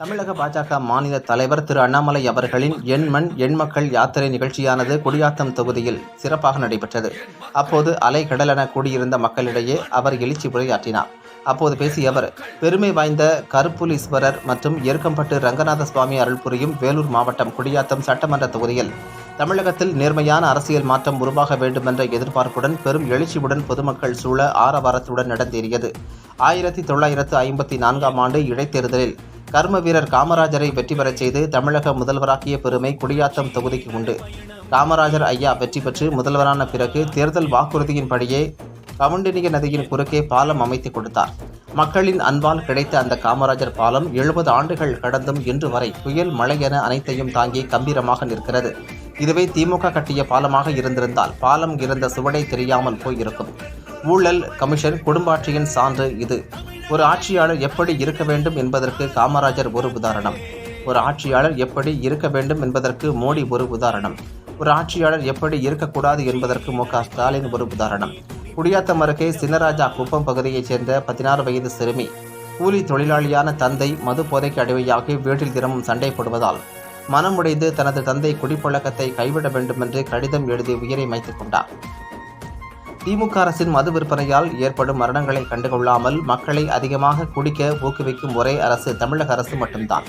தமிழக பாஜக மாநில தலைவர் திரு அண்ணாமலை அவர்களின் எண்மண் எண்மக்கள் யாத்திரை நிகழ்ச்சியானது குடியாத்தம் தொகுதியில் சிறப்பாக நடைபெற்றது. அப்போது அலை கடலென கூடியிருந்த மக்களிடையே அவர் எழுச்சி உரையாற்றினார். அப்போது பேசிய அவர் பெருமை வாய்ந்த கருப்புலீஸ்வரர் மற்றும் ஏற்கம்பட்டு ரங்கநாத சுவாமி அருள் புரியும் வேலூர் மாவட்டம் குடியாத்தம் சட்டமன்ற தொகுதியில் தமிழகத்தில் நேர்மையான அரசியல் மாற்றம் உருவாக வேண்டுமென்ற எதிர்பார்ப்புடன் பெரும் எழுச்சியுடன் பொதுமக்கள் சூழ ஆரவாரத்துடன் நடந்தேறியது. ஆயிரத்தி தொள்ளாயிரத்து ஐம்பத்தி நான்காம் ஆண்டு இடைத்தேர்தலில் கர்ம வீரர் காமராஜரை வெற்றி பெறச் செய்து தமிழக முதல்வராக்கிய பெருமை குடியாத்தம் தொகுதிக்கு உண்டு. காமராஜர் ஐயா வெற்றி பெற்று முதல்வரான பிறகு தேர்தல் வாக்குறுதியின்படியே கவுண்டினிய நதியின் குறுக்கே பாலம் அமைத்து கொடுத்தார். மக்களின் அன்பால் கிடைத்த அந்த காமராஜர் பாலம் எழுபது ஆண்டுகள் கடந்தும் இன்று வரை புயல் மழை என அனைத்தையும் தாங்கி கம்பீரமாக நிற்கிறது. இதுவே திமுக கட்டிய பாலமாக இருந்திருந்தால் பாலம் இருந்த சுவடை தெரியாமல் போயிருக்கும். ஊழல் கமிஷன் குடும்பாட்சியின் சான்று இது. ஒரு ஆட்சியாளர் எப்படி இருக்க வேண்டும் என்பதற்கு காமராஜர் ஒரு உதாரணம். ஒரு ஆட்சியாளர் எப்படி இருக்க வேண்டும் என்பதற்கு மோடி ஒரு உதாரணம். ஒரு ஆட்சியாளர் எப்படி இருக்கக்கூடாது என்பதற்கு மு ஸ்டாலின் ஒரு உதாரணம். குடியாத்தம் அருகே சின்னராஜா குப்பம் பகுதியைச் சேர்ந்த பதினாறு வயது சிறுமி கூலி தொழிலாளியான தந்தை மது போதைக்கு அடிமையாகி வீட்டில் தினமும் சண்டை போடுவதால் மனமுடைந்து தனது தந்தை குடிப்பழக்கத்தை கைவிட வேண்டுமென்று கடிதம் எழுதி உயிரை மாய்த்துக் கொண்டார். திமுக அரசின் மது விற்பனையால் ஏற்படும் மரணங்களை கண்டுகொள்ளாமல் மக்களை அதிகமாக குடிக்க ஊக்குவிக்கும் ஒரே அரசு தமிழக அரசு மட்டும்தான்.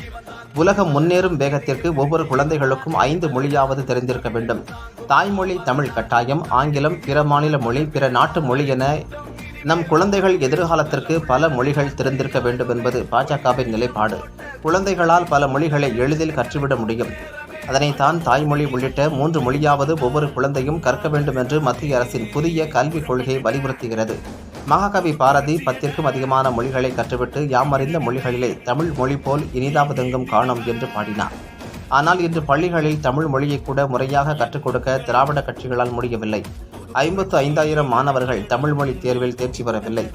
உலகம் முன்னேறும் வேகத்திற்கு ஒவ்வொரு குழந்தைகளுக்கும் ஐந்து மொழியாவது தெரிந்திருக்க வேண்டும். தாய்மொழி தமிழ் கட்டாயம். ஆங்கிலம் பிற மாநில மொழி பிற நாட்டு மொழி என நம் குழந்தைகள் எதிர்காலத்திற்கு பல மொழிகள் தெரிந்திருக்க வேண்டும் என்பது பாஜகவின் நிலைப்பாடு. குழந்தைகளால் பல மொழிகளை எளிதில் கற்றுவிட முடியும். அதனைத்தான் தாய்மொழி உள்ளிட்ட மூன்று மொழியாவது ஒவ்வொரு குழந்தையும் கற்க வேண்டும் என்று மத்திய அரசின் புதிய கல்விக் கொள்கை வலியுறுத்துகிறது. மகாகவி பாரதி பத்திற்கும் அதிகமான மொழிகளை கற்றுவிட்டு யாம் அறிந்த மொழிகளிலே தமிழ் மொழி போல் இனிதாவதெங்கும் காணும் என்று பாடினார். ஆனால் இன்று பள்ளிகளில் தமிழ் மொழியை கூட முறையாக கற்றுக் கொடுக்க திராவிட கட்சிகளால் முடியவில்லை. ஐம்பத்து ஐந்தாயிரம் மாணவர்கள் தமிழ் மொழி தேர்வில் தேர்ச்சி பெறவில்லை.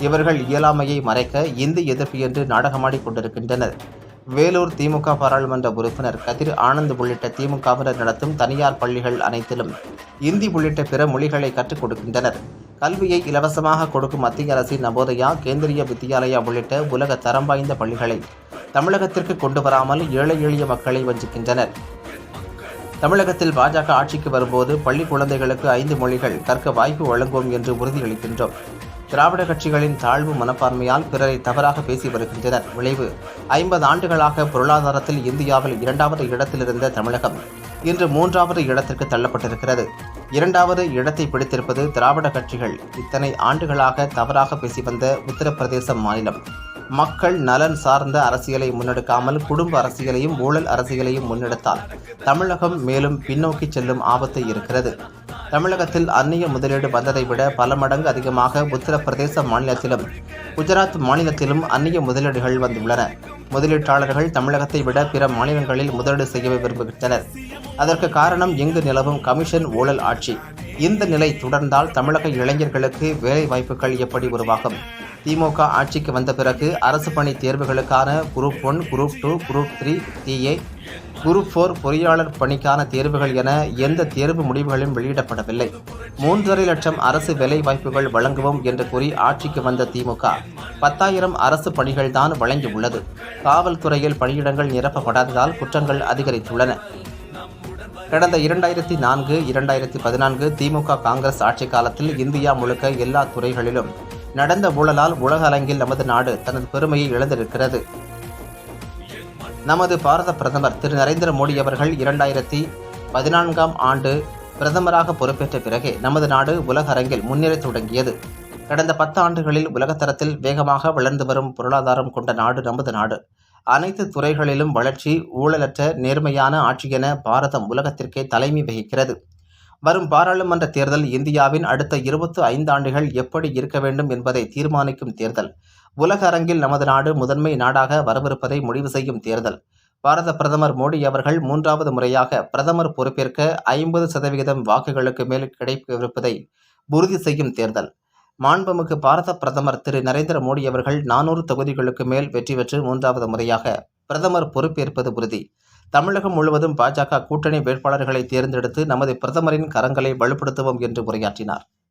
இவர்கள் இயலாமையை மறைக்க இந்தி எதிர்ப்பு என்று நாடகமாடிக் கொண்டிருக்கின்றனர். வேலூர் திமுக பாராளுமன்ற உறுப்பினர் கதிர் ஆனந்த் உள்ளிட்ட திமுகவினர் நடத்தும் தனியார் பள்ளிகள் அனைத்திலும் இந்தி உள்ளிட்ட பிற மொழிகளை கற்றுக் கொடுக்கின்றனர். கல்வியை இலவசமாக கொடுக்கும் மத்திய அரசின் நவோதயா கேந்திரிய வித்யாலயா உள்ளிட்ட உலக தரம் வாய்ந்த பள்ளிகளை தமிழகத்திற்கு கொண்டு வராமல் ஏழை எளிய மக்களை வஞ்சிக்கின்றனர். தமிழகத்தில் பாஜக ஆட்சிக்கு வரும்போது பள்ளி குழந்தைகளுக்கு ஐந்து மொழிகள் கற்க வாய்ப்பு வழங்குவோம் என்று உறுதியளிக்கின்றோம். திராவிட கட்சிகளின் தாழ்வு மனப்பான்மையால் பிறரை தவறாக பேசி வருகின்றனர். விளைவு. ஐம்பது ஆண்டுகளாக பொருளாதாரத்தில் இந்தியாவில் இரண்டாவது இடத்திலிருந்த தமிழகம் இன்று மூன்றாவது இடத்திற்கு தள்ளப்பட்டிருக்கிறது. இரண்டாவது இடத்தை பிடித்திருப்பது திராவிட கட்சிகள். இத்தனை ஆண்டுகளாக தவறாக பேசி வந்த உத்தரப்பிரதேச மாநிலம். மக்கள் நலன் சார்ந்த அரசியலை முன்னெடுக்காமல் குடும்ப அரசியலையும் ஊழல் அரசியலையும் முன்னெடுத்தால் தமிழகம் மேலும் பின்னோக்கி செல்லும் ஆபத்து இருக்கிறது. தமிழகத்தில் அந்நிய முதலீடு வந்ததை விட பல மடங்கு அதிகமாக உத்தரப்பிரதேச மாநிலத்திலும் குஜராத் மாநிலத்திலும் அந்நிய முதலீடுகள் வந்துள்ளன. முதலீட்டாளர்கள் தமிழகத்தை விட பிற மாநிலங்களில் முதலீடு செய்ய விரும்புகின்றனர். அதற்கு காரணம் இங்கு நிலவும் கமிஷன் ஊழல் ஆட்சி. இந்த நிலை தொடர்ந்தால் தமிழக இளைஞர்களுக்கு வேலை வாய்ப்புகள் எப்படி உருவாகும்? திமுக ஆட்சிக்கு வந்த பிறகு அரசு பணி தேர்வுகளுக்கான group one group two group three T A group four பொறியாளர் பணிக்கான தேர்வுகள் என எந்த தேர்வு முடிவுகளும் வெளியிடப்படவில்லை. மூன்றரை லட்சம் அரசு வேலை வாய்ப்புகள் வழங்குவோம் என்று கூறி ஆட்சிக்கு வந்த திமுக பத்தாயிரம் அரசு பணிகள் தான் வழங்கியுள்ளது காவல்துறையில் பணியிடங்கள் நிரப்பப்படாததால் குற்றங்கள் அதிகரித்துள்ளன. கடந்த இரண்டாயிரத்தி நான்கு இரண்டாயிரத்தி பதினான்கு திமுக காங்கிரஸ் ஆட்சி காலத்தில் இந்தியா முழுக்க எல்லா துறைகளிலும் நடந்த ஊழலால் உலக அரங்கில் நமது நாடு தனது பெருமையை இழந்திருக்கிறது. நமது பாரத பிரதமர் திரு நரேந்திர மோடி அவர்கள் இரண்டாயிரத்தி பதினான்காம் ஆண்டு பிரதமராக பொறுப்பேற்ற பிறகே நமது நாடு உலக அரங்கில் முன்னேறத் தொடங்கியது. கடந்த பத்து ஆண்டுகளில் உலகத்தரத்தில் வேகமாக வளர்ந்து வரும் பொருளாதாரம் கொண்ட நாடு நமது நாடு. அனைத்து துறைகளிலும் வளர்ச்சி ஊழலற்ற நேர்மையான ஆட்சி என பாரதம் உலகத்திற்கே தலைமை வகிக்கிறது. வரும் பாராளுமன்ற தேர்தல் இந்தியாவின் அடுத்த இருபத்து ஐந்து ஆண்டுகள் எப்படி இருக்க வேண்டும் என்பதை தீர்மானிக்கும் தேர்தல். உலக அரங்கில் நமது நாடு முதன்மை நாடாக வரவிருப்பதை முடிவு செய்யும் தேர்தல். பாரத பிரதமர் மோடி அவர்கள் மூன்றாவது முறையாக பிரதமர் பொறுப்பேற்க ஐம்பது சதவிகிதம் வாக்குகளுக்கு மேல் கிடைக்கவிருப்பதை உறுதி செய்யும் தேர்தல். மாண்புமிகு பாரத பிரதமர் திரு. நரேந்திர மோடி அவர்கள் நானூறு தொகுதிகளுக்கு மேல் வெற்றி பெற்று மூன்றாவது முறையாக பிரதமர் பொறுப்பேற்பது உறுதி. தமிழகம் முழுவதும் பாஜக கூட்டணி வேட்பாளர்களை தேர்ந்தெடுத்து நமது பிரதமரின் கரங்களை வலுப்படுத்துவோம் என்று உரையாற்றினார்.